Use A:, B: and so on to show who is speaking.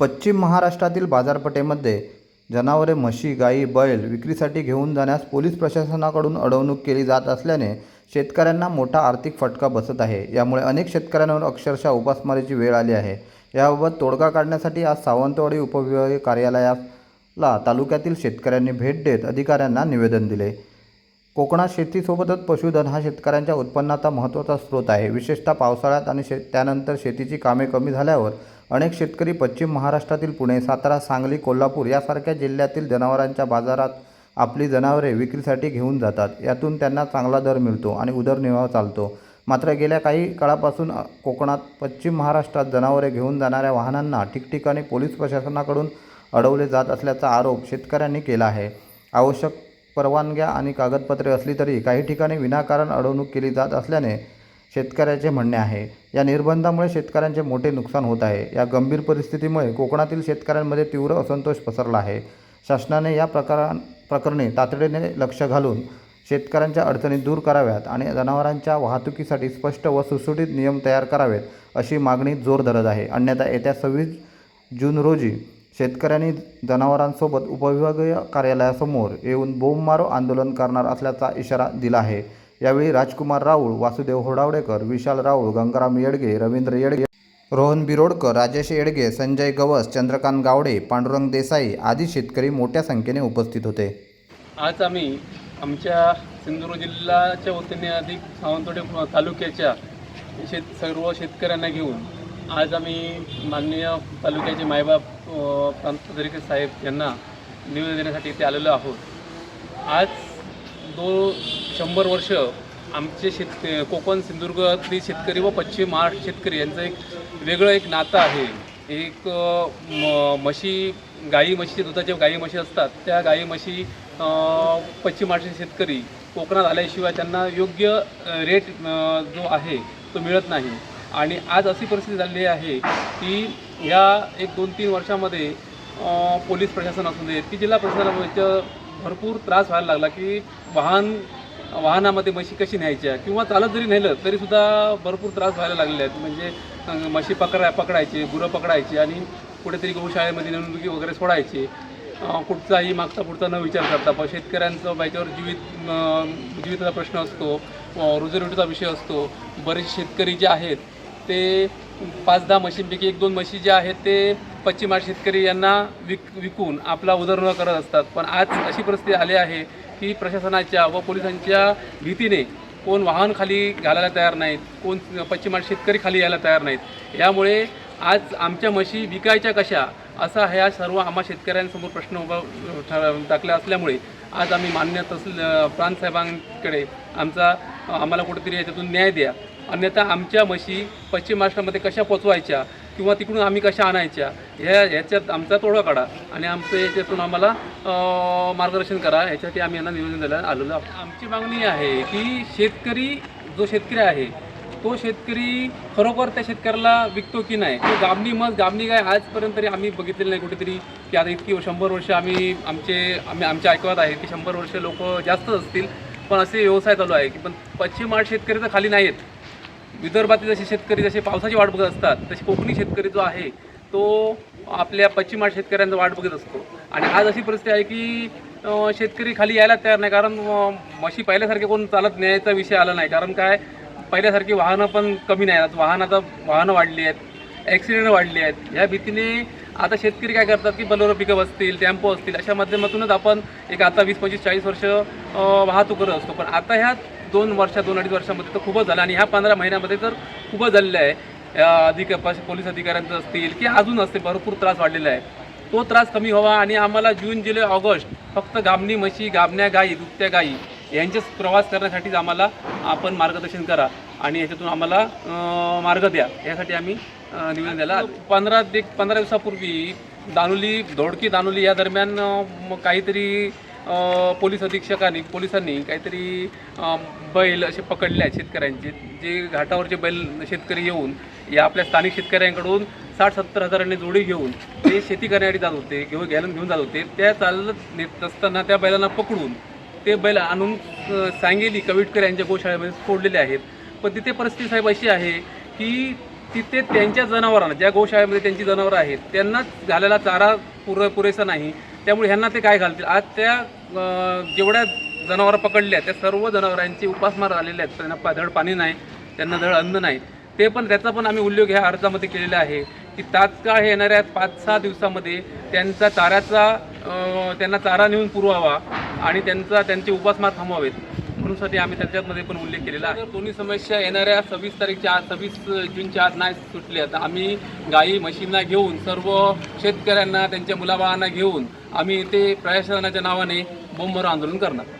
A: पश्चिम महाराष्ट्रातील बाजारपेठेमध्ये जनावरे म्हशी गाई बैल विक्रीसाठी घेऊन जाण्यास पोलीस प्रशासनाकडून अडवणूक केली जात असल्याने शेतकऱ्यांना मोठा आर्थिक फटका बसत आहे. यामुळे अनेक शेतकऱ्यांवर अक्षरशः उपासमारीची वेळ आली आहे. याबाबत तोडगा काढण्यासाठी आज सावंतवाडी उपविभागीय कार्यालयाला तालुक्यातील शेतकऱ्यांनी भेट देत अधिकाऱ्यांना निवेदन दिले. कोकणात शेतीसोबतच पशुधन हा शेतकऱ्यांच्या उत्पन्नाचा महत्त्वाचा स्रोत आहे. विशेषतः पावसाळ्यात आणि शे त्यानंतर शेतीची कामे कमी झाल्यावर अनेक शेतकरी पश्चिम महाराष्ट्रातील पुणे सातारा सांगली कोल्हापूर यासारख्या जिल्ह्यातील जनावरांच्या बाजारात आपली जनावरे विक्रीसाठी घेऊन जातात. यातून त्यांना चांगला दर मिळतो आणि उदरनिर्वाह चालतो. मात्र गेल्या काही काळापासून कोकणात पश्चिम महाराष्ट्रात जनावरे घेऊन जाणाऱ्या वाहनांना ठिकठिकाणी पोलीस प्रशासनाकडून अडवले जात असल्याचा आरोप शेतकऱ्यांनी केला आहे. आवश्यक परवानग्या आणि कागदपत्रे असली तरी काही ठिकाणी विनाकारण अडवणूक केली जात असल्याने शेतकऱ्याचे म्हणणे आहे. या निर्बंधामुळे शेतकऱ्यांचे मोठे नुकसान होत आहे. या गंभीर परिस्थितीमुळे कोकणातील शेतकऱ्यांमध्ये तीव्र असंतोष पसरला आहे. शासनाने या प्रकारा प्रकरणी तातडीने लक्ष घालून शेतकऱ्यांच्या अडचणी दूर कराव्यात आणि जनावरांच्या वाहतुकीसाठी स्पष्ट व सुसुटीत नियम तयार करावेत अशी मागणी जोर धरत आहे. अन्यथा येत्या सव्वीस जून रोजी शेतकऱ्यांनी जनावरांसोबत उपविभागीय कार्यालयासमोर येऊन बोंबमारो आंदोलन करणार असल्याचा इशारा दिला आहे. यावेळी राजकुमार राऊळ वासुदेव होडावडेकर विशाल राऊळ गंगाराम येडगे रवींद्र येडगे रोहन बिरोडकर राजेश येडगे संजय गवस चंद्रकांत गावडे पांडुरंग देसाई आदी शेतकरी मोठ्या संख्येने उपस्थित होते.
B: आज आम्ही आमच्या सिंधुदुर्ग जिल्ह्याच्या वतीने अधिक सावंतवाडी तालुक्याच्या शेत सर्व शेतकऱ्यांना घेऊन आज आम्ही माननीय तालुक्याचे मायबाप अ, प्रांत साहेब यांना निवेदन देण्यासाठी इथे आलेलो आहोत. आज दो शंभर वर्ष आमचे शेत कोकण सिंधुदुर्गातली शेतकरी व पश्चिम महाराष्ट्र शेतकरी यांचं एक वेगळं एक नातं आहे. एक म म्हशी गाई म्हशी दुधाच्या गाई म्हशी असतात. त्या गाई म्हशी पश्चिम महाराष्ट्र शेतकरी कोकणात आल्याशिवाय त्यांना योग्य रेट जो आहे तो मिळत नाही. आणि आज अशी परिस्थिती झालेली आहे की ह्या एक दोन तीन वर्षामध्ये पोलीस प्रशासन असू दे की जिल्हा प्रशासनामध्ये भरपूर त्रास व्हायला लागला की वाहन वाहनामध्ये म्हशी कशी न्यायच्या किंवा चालत जरी नेलं तरीसुद्धा भरपूर त्रास व्हायला लागलेले आहेत. म्हणजे म्हशी पकडा पकडायचे गुरं पकडायची आणि कुठेतरी गौशाळेमध्ये नेऊन वगैरे सोडायचे. कुठचाही मागचा पुढचा न विचार करता पण शेतकऱ्यांचं बायच्यावर जीवित जीविताचा प्रश्न असतो रोजीरोटीचा विषय असतो. बरेचसे शेतकरी जे आहेत ते पाच दहा म्हशींपैकी एक दोन म्हशी ज्या आहेत ते पश्चिम शेतकरी यांना विक विकून आपला उदरनिर्वाह करत असतात. पण आज अशी परिस्थिती आली आहे की प्रशासनाच्या व पोलिसांच्या भीतीने कोण वाहन खाली घालायला तयार नाहीत कोण पश्चिम महाराष्ट्र शेतकरी खाली यायला तयार नाहीत. यामुळे आज आमच्या म्हशी विकायच्या कशा असा ह्या सर्व आम्हा शेतकऱ्यांसमोर प्रश्न उभा ठर टाकला असल्यामुळे आज आम्ही मान्य तहसील प्रांतसाहेबांकडे आमचा आम्हाला कुठेतरी याच्यातून न्याय द्या. अन्यथा आमच्या म्हशी पश्चिम महाराष्ट्रामध्ये कशा पोचवायच्या किंवा तिकडून आम्ही कशा आणायच्या ह्या ह्याच्यात आमचा तोडा काढा आणि आमचं याच्यातून आम्हाला मार्गदर्शन करा. ह्याच्यासाठी आम्ही यांना निवेदन द्यायला आलेलो आमची मागणी आहे की शेतकरी जो शेतकरी आहे तो शेतकरी खरोखर त्या शेतकऱ्याला विकतो की नाही? तो गाबणी मग गाबणी काय आजपर्यंत तरी आम्ही बघितलेलं नाही कुठेतरी की आता इतकी शंभर वर्ष आम्ही आमचे आम्ही आमच्या ऐकवत आहे की शंभर वर्ष लोक जास्तच असतील. पण असे व्यवसाय चालू आहे की पण पश्चिम महाराष्ट्र शेतकरी तर खाली नाहीत विदर्भातील जसे शेतकरी जसे पावसाची वाट बघत असतात तसे कोकणी शेतकरी जो आहे तो आपल्या पश्चिम शेतकऱ्यांचा वाट बघत असतो. आणि आज अशी परिस्थिती आहे की शेतकरी खाली यायला तयार नाही. कारण म्हशी पहिल्यासारखे कोण चालत न्यायचा विषय आला नाही. कारण काय पहिल्यासारखी वाहनं पण कमी नाही. आहेत वाहनाचा आता वाहनं वाढली आहेत ॲक्सिडेंट वाढली आहेत. ह्या भीतीने आता शेतकरी काय करतात की बलोरो पिकअप असतील टेम्पो असतील अशा माध्यमातूनच आपण एक आता वीस पंचवीस चाळीस वर्ष वाहतूक करत असतो. पण आता ह्या दोन वर्षा दोन अडीच वर्षामध्ये तर खूपच झालं. आणि ह्या पंधरा महिन्यामध्ये तर खूपच झालेलं आहे. अधिक पोलीस अधिकाऱ्यांचं असतील की अजून असते भरपूर त्रास वाढलेला आहे. तो त्रास कमी व्हावा आणि आम्हाला जून जुलै ऑगस्ट फक्त गामणी म्हशी गाबण्या गायी दुभत्या गायी यांचेच प्रवास करण्यासाठीच आम्हाला आपण मार्गदर्शन करा आणि याच्यातून आम्हाला मार्ग द्या. यासाठी आम्ही निवेदन द्यायला पंधरा ते पंधरा दिवसापूर्वी दानोली धोडकी दानोली या दरम्यान काहीतरी पोलीस अधीक्षकांनी पोलिसांनी काहीतरी बैल असे पकडले आहेत शेतकऱ्यांचे. जे घाटावरचे बैल शेतकरी येऊन या आपल्या स्थानिक शेतकऱ्यांकडून साठ सत्तर हजारांनी जोडी घेऊन ते शेती करण्यासाठी जात होते घेऊन घ्यायला घेऊन जात होते. त्या चालत नेत असताना त्या बैलांना पकडून ते बैल आणून सांगेली कविटकर यांच्या गोशाळेमध्ये सोडलेले आहेत. पण तिथे परिस्थिती साहेब अशी आहे की तिथे त्यांच्या जनावरांना ज्या गोशाळेमध्ये त्यांची जनावरं आहेत त्यांनाच घालायला चारा पुरे पुरेसा नाही. त्यामुळे ह्यांना ते काय घालतील? आज त्या जेवढ्या जनावरं पकडल्या त्या सर्व जनावरांची उपासमार झालेल्या आहेत. त्यांना पा- धड पाणी नाही त्यांना धड अन्न नाही. ते पण त्याचा पण आम्ही उल्लेख ह्या अर्जामध्ये केलेला आहे की तात्काळ येणाऱ्या पाच सहा दिवसामध्ये त्यांचा चाऱ्याचा त्यांना चारा नेऊन पुरवावा आणि त्यांचा त्यांचे उपासमार थांबवावेत. म्हणूनसाठी आम्ही त्याच्यामध्ये पण उल्लेख केलेला आहे. दोन्ही समस्या येणाऱ्या सव्वीस तारीखच्या आज सव्वीस जूनच्या आज नाही सुटल्या तर आम्ही गाई म्हशींना घेऊन सर्व शेतकऱ्यांना त्यांच्या मुलाबाळांना घेऊन आम्ही ते प्रशासनाच्या नावाने बोंबवर आंदोलन करणार.